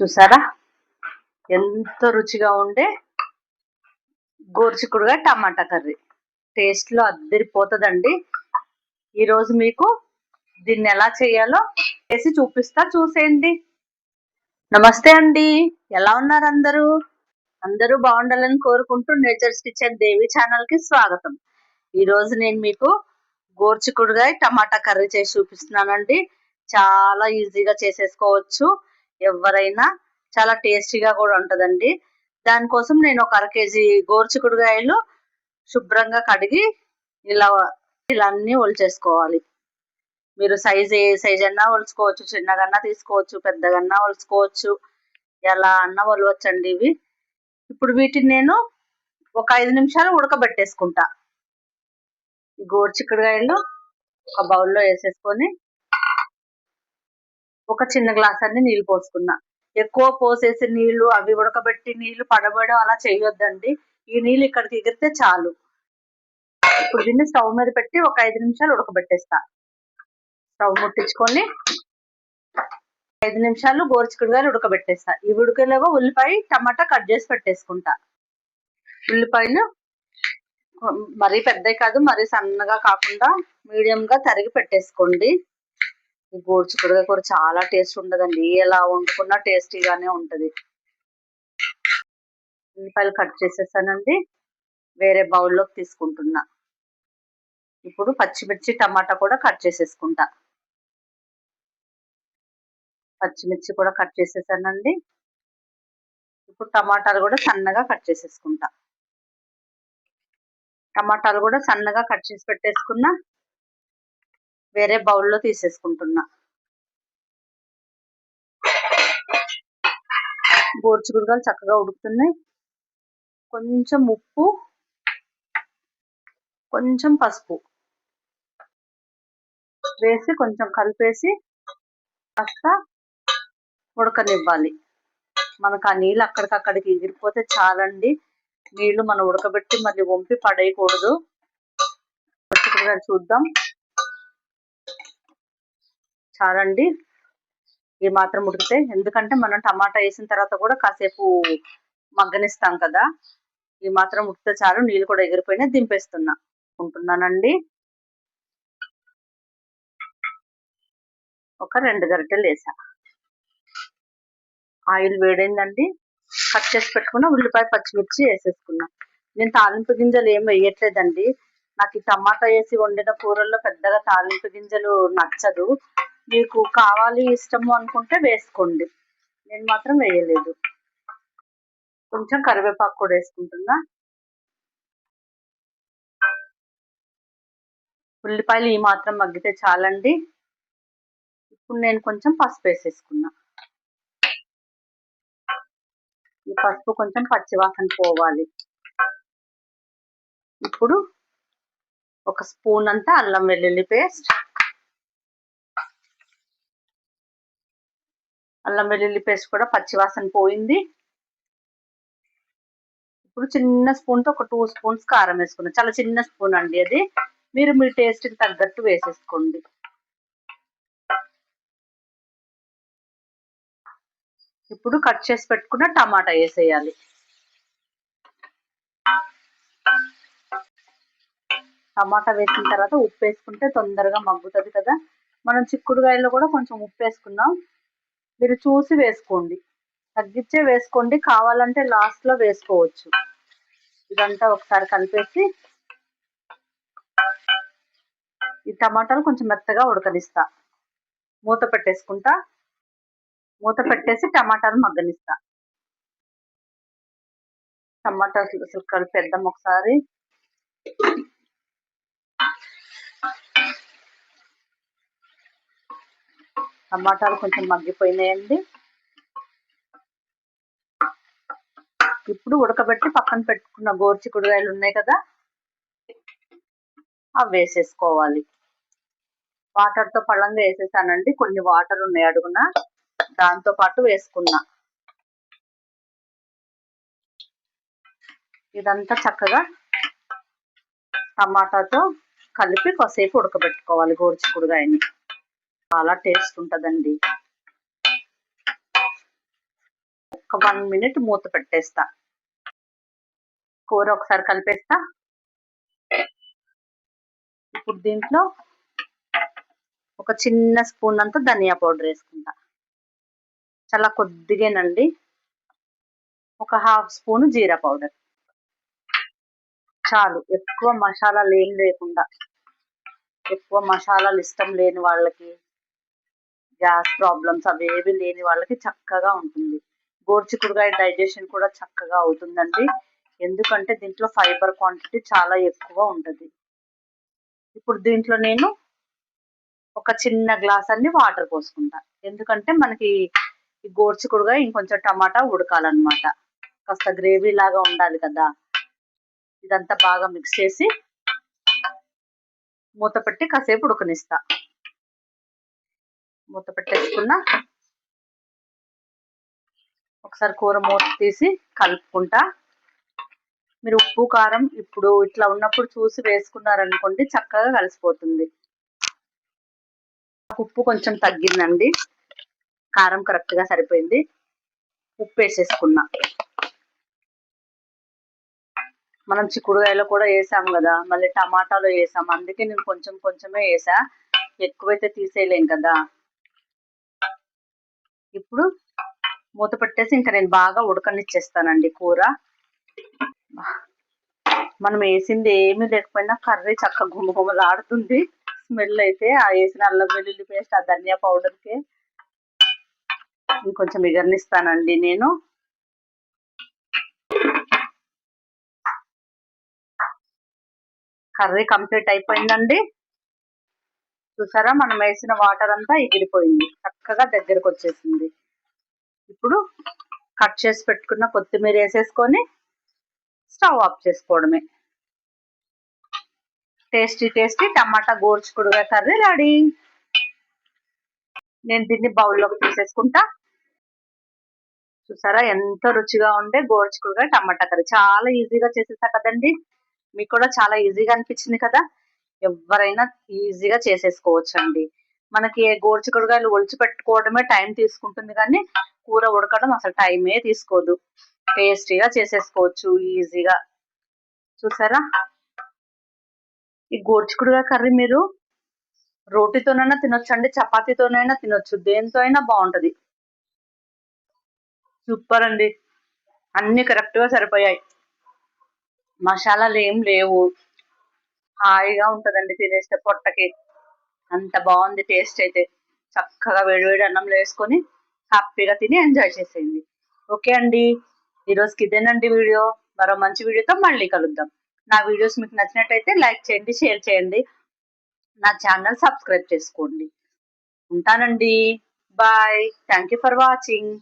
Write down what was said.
చూసారా? ఎంత రుచిగా ఉండే గోరుచిక్కుడుగా టమాటా కర్రీ. టేస్ట్లో అద్దరిపోతుందండి. ఈరోజు మీకు దీన్ని ఎలా చేయాలో చేసి చూపిస్తా చూసేయండి. నమస్తే అండి. ఎలా ఉన్నారు అందరూ? అందరూ బాగుండాలని కోరుకుంటూ నేచర్స్ కిచెన్ దేవి ఛానల్కి స్వాగతం. ఈ రోజు నేను మీకు గోర్చికుడుగా టమాటా కర్రీ చేసి చూపిస్తున్నానండి. చాలా ఈజీగా చేసేసుకోవచ్చు. ఎవరైనా చాలా టేస్టీగా కూడా ఉంటదండి. దానికోసం నేను ఒక అర కేజీ గోర్చికుడుగాయలు శుభ్రంగా కడిగి ఇలా ఇలా అన్ని ఒలిచేసుకోవాలి. మీరు సైజ్ ఏ సైజ్ అన్నా ఒలుచుకోవచ్చు చిన్నగన్నా తీసుకోవచ్చు పెద్దగన్నా ఒలుచుకోవచ్చు ఎలా అన్నా ఒలవచ్చండి ఇవి. ఇప్పుడు వీటిని నేను ఒక ఐదు నిమిషాలు ఉడకబెట్టేసుకుంటా. ఈ గోరుచిక్కుడుకాయలు ఒక బౌల్లో వేసేసుకొని ఒక చిన్న గ్లాస్ అన్ని నీళ్ళు పోసుకున్నా. ఎక్కువ పోసేసి నీళ్ళు అవి ఉడకబెట్టి నీళ్ళు పడబడడం అలా చేయొద్దండి. ఈ నీళ్ళు ఇక్కడికి ఎగిరితే చాలు. ఇప్పుడు దీన్ని స్టవ్ మీద పెట్టి ఒక ఐదు నిమిషాలు ఉడకబెట్టేస్తా. స్టవ్ ముట్టించుకొని ఐదు నిమిషాలు గోరుచిక్కుడుగాయలు ఉడకబెట్టేస్తా. ఈ ఉడికేలాగా ఉల్లిపాయ టమాటా కట్ చేసి పెట్టేసుకుంటా. ఉల్లిపాయలు మరీ పెద్దవి కాదు మరీ సన్నగా కాకుండా మీడియంగా తరిగి పెట్టేసుకోండి. ఈ గోరుచిక్కుడుగా కూర చాలా టేస్ట్ ఉండదండి. ఎలా వండుకున్నా టేస్టీగానే ఉంటది. ఉల్లిపాయలు కట్ చేసేసానండి. వేరే బౌల్లోకి తీసుకుంటున్నా. ఇప్పుడు పచ్చిమిర్చి టమాటా కూడా కట్ చేసేసుకుంటా. పచ్చిమిర్చి కూడా కట్ చేసేసానండి. ఇప్పుడు టమాటాలు కూడా సన్నగా కట్ చేసేసుకుంటా. టమాటాలు కూడా సన్నగా కట్ చేసి పెట్టేసుకున్నా. వేరే బౌల్లో తీసేసుకుంటున్నా. గోర్చిగుడుగాలు చక్కగా ఉడుకుతున్నాయి. కొంచెం ఉప్పు కొంచెం పసుపు వేసి కొంచెం కలిపేసి కాస్త ఉడకనివ్వాలి. మనకు ఆ నీళ్ళు అక్కడికక్కడికి ఎగిరిపోతే చాలండి. నీళ్ళు మనం ఉడకబెట్టి మళ్ళీ వంపి పడేయకూడదు. చూద్దాం. చాలండి. ఈ మాత్రం ఉడికితే. ఎందుకంటే మనం టమాటా వేసిన తర్వాత కూడా కాసేపు మగ్గనిస్తాం కదా. ఈ మాత్రం ఉడికితే చాలు. నీళ్ళు కూడా ఎగిరిపోయినా దింపేస్తున్నా. ఉంటున్నానండి. ఒక రెండు గరిటెలు వేసా. ఆయిల్ వేడైందండి. కట్ చేసి పెట్టుకున్న ఉల్లిపాయ పచ్చిమిర్చి వేసేసుకున్నా. నేను తాలింపు గింజలు ఏం వేయట్లేదండి. నాకు ఈ టమాటా వేసి వండిన కూరల్లో పెద్దగా తాలింపు గింజలు నచ్చదు. మీకు కావాలి ఇష్టము అనుకుంటే వేసుకోండి. నేను మాత్రం వేయలేదు. కొంచెం కరివేపాకు కూడా వేసుకుంటున్నా. ఉల్లిపాయలు ఈ మాత్రం మగ్గితే చాలండి. ఇప్పుడు నేను కొంచెం పసుపు వేసేసుకున్నా. ఈ పసుపు కొంచెం పచ్చివాసన పోవాలి. ఇప్పుడు ఒక స్పూన్ అంతా అల్లం వెల్లుల్లి పేస్ట్ అల్లం వెల్లుల్లి పేస్ట్ కూడా పచ్చివాసన పోయింది. ఇప్పుడు చిన్న స్పూన్తో ఒక టూ స్పూన్స్ కారం వేసుకున్నాం. చాలా చిన్న స్పూన్ అండి అది. మీరు మీ టేస్ట్కి తగ్గట్టు వేసేసుకోండి. ఇప్పుడు కట్ చేసి పెట్టుకున్న టమాటా వేసేయాలి. టమాటా వేసిన తర్వాత ఉప్పు వేసుకుంటే తొందరగా మగ్గుతుంది కదా. మనం చిక్కుడుగాయలో కూడా కొంచెం ఉప్పు వేసుకున్నాం. మీరు చూసి వేసుకోండి. తగ్గించే వేసుకోండి. కావాలంటే లాస్ట్లో వేసుకోవచ్చు. ఇదంతా ఒకసారి కలిపేసి ఈ టమాటాలు కొంచెం మెత్తగా ఉడకనిస్తా. మూత పెట్టేసుకుంటా. మూత పెట్టేసి టమాటాలు మగ్గనిస్తా. టమాటా కలిపేద్దాం ఒకసారి. టమాటాలు కొంచెం మగ్గిపోయినాయండి. ఇప్పుడు ఉడకబెట్టి పక్కన పెట్టుకున్న గోరుచిక్కుడుకాయలు ఉన్నాయి కదా అవి వేసేసుకోవాలి. వాటర్తో పళ్ళంగా వేసేసానండి. కొన్ని వాటర్ ఉన్నాయి అడుగున దాంతో పాటు వేసుకున్నా. ఇదంతా చక్కగా టమాటాతో కలిపి కొద్దిసేపు ఉడకబెట్టుకోవాలి గోరుచిక్కుడుగాయని చాలా టేస్ట్ ఉంటుందండి. ఒక వన్ మినిట్ మూత పెట్టేస్తా. కూర ఒకసారి కలిపేస్తా. ఇప్పుడు దీంట్లో ఒక చిన్న స్పూన్ అంతా ధనియా పౌడర్ వేసుకుంటా. చాలా కొద్దిగానండి. ఒక హాఫ్ స్పూన్ జీరా పౌడర్. చాలు. ఎక్కువ మసాలాలు ఏం లేకుండా ఎక్కువ మసాలాలు ఇష్టం లేని వాళ్ళకి గ్యాస్ ప్రాబ్లమ్స్ అవేవి లేని వాళ్ళకి చక్కగా ఉంటుంది. గోర్చికుడుగాయ డైజెషన్ కూడా చక్కగా అవుతుందండి. ఎందుకంటే దీంట్లో ఫైబర్ క్వాంటిటీ చాలా ఎక్కువ ఉంటుంది. ఇప్పుడు దీంట్లో నేను ఒక చిన్న గ్లాస్ అన్ని వాటర్ పోసుకుంటా. ఎందుకంటే మనకి ఈ గోర్చికుడుగా ఇంకొంచెం టమాటా ఉడకాలన్నమాట. కాస్త గ్రేవీ లాగా ఉండాలి కదా. ఇదంతా బాగా మిక్స్ చేసి మూత పెట్టి కాసేపు ఉడకనిస్తా. మూత పెట్టేసుకున్నా. ఒకసారి కూర మూత తీసి కలుపుకుంటా. మీరు ఉప్పు కారం ఇప్పుడు ఇట్లా ఉన్నప్పుడు చూసి వేసుకున్నారనుకోండి చక్కగా కలిసిపోతుంది. ఉప్పు కొంచెం తగ్గిందండి. కారం కరెక్ట్గా సరిపోయింది. ఉప్పు వేసేసుకున్నా. మనం చిక్కుడుకాయలో కూడా వేసాం కదా మళ్ళీ టమాటాలో వేసాం. అందుకే నేను కొంచెం కొంచెమే వేసా. ఎక్కువైతే తీసేయలేం కదా. ఇప్పుడు మూత పెట్టేసి ఇంకా నేను బాగా ఉడకనిచ్చేస్తానండి కూర. మనం వేసింది ఏమీ లేకపోయినా కర్రీ చక్క గుమగుమలాడుతుంది. స్మెల్ అయితే ఆ వేసిన అల్లం వెల్లుల్లి పేస్ట్ ఆ ధనియా పౌడర్కి ఇంకొంచెం ఎగర్నిస్తానండి నేను. కర్రీ కంప్లీట్ అయిపోయిందండి. చూసారా? మనం వేసిన వాటర్ అంతా ఎగిరిపోయింది చక్కగా దగ్గరకు వచ్చేసింది ఇప్పుడు కట్ చేసి పెట్టుకున్న కొత్తిమీర వేసేసుకొని స్టవ్ ఆఫ్ చేసుకోవడమే. టేస్టీ టేస్టీ టమాటా గోర్చుకుడుగా కర్రీ రెడీ. నేను దీన్ని బౌల్లోకి తీసేసుకుంటా. చూసారా? ఎంత రుచిగా ఉండే గోర్చుకుడుగా టమాటా కర్రీ. చాలా ఈజీగా చేసేసా కదండి. మీకు కూడా చాలా ఈజీగా అనిపించింది కదా. ఎవరైనా ఈజీగా చేసేసుకోవచ్చు అండి మనకి గోర్చికుడుగాయలు ఒలిచి పెట్టుకోవడమే టైం తీసుకుంటుంది కానీ కూర ఉడకడం అసలు టైమే తీసుకోదు. టేస్టీగా చేసేసుకోవచ్చు ఈజీగా. చూసారా? ఈ గోర్చికుడుగా కర్రీ మీరు రోటీతోనైనా తినొచ్చు అండి చపాతీతోనైనా తినొచ్చు. దేనితో అయినా బాగుంటది. సూపర్ అండి. అన్ని కరెక్ట్గా సరిపోయాయి. మసాలాలు ఏం లేవు. హాయిగా ఉంటుందండి తినేస్తే పొట్టకి. అంత బాగుంది టేస్ట్ అయితే. చక్కగా వేడివేడి అన్నంలో వేసుకొని హ్యాపీగా తిని ఎంజాయ్ చేసేయండి. ఓకే అండి. ఈరోజుకి ఇదేనండి వీడియో. మరో మంచి వీడియోతో మళ్ళీ కలుద్దాం. నా వీడియోస్ మీకు నచ్చినట్టయితే లైక్ చేయండి షేర్ చేయండి. నా ఛానల్ సబ్స్క్రైబ్ చేసుకోండి. ఉంటానండి. Bye. Thank you for watching.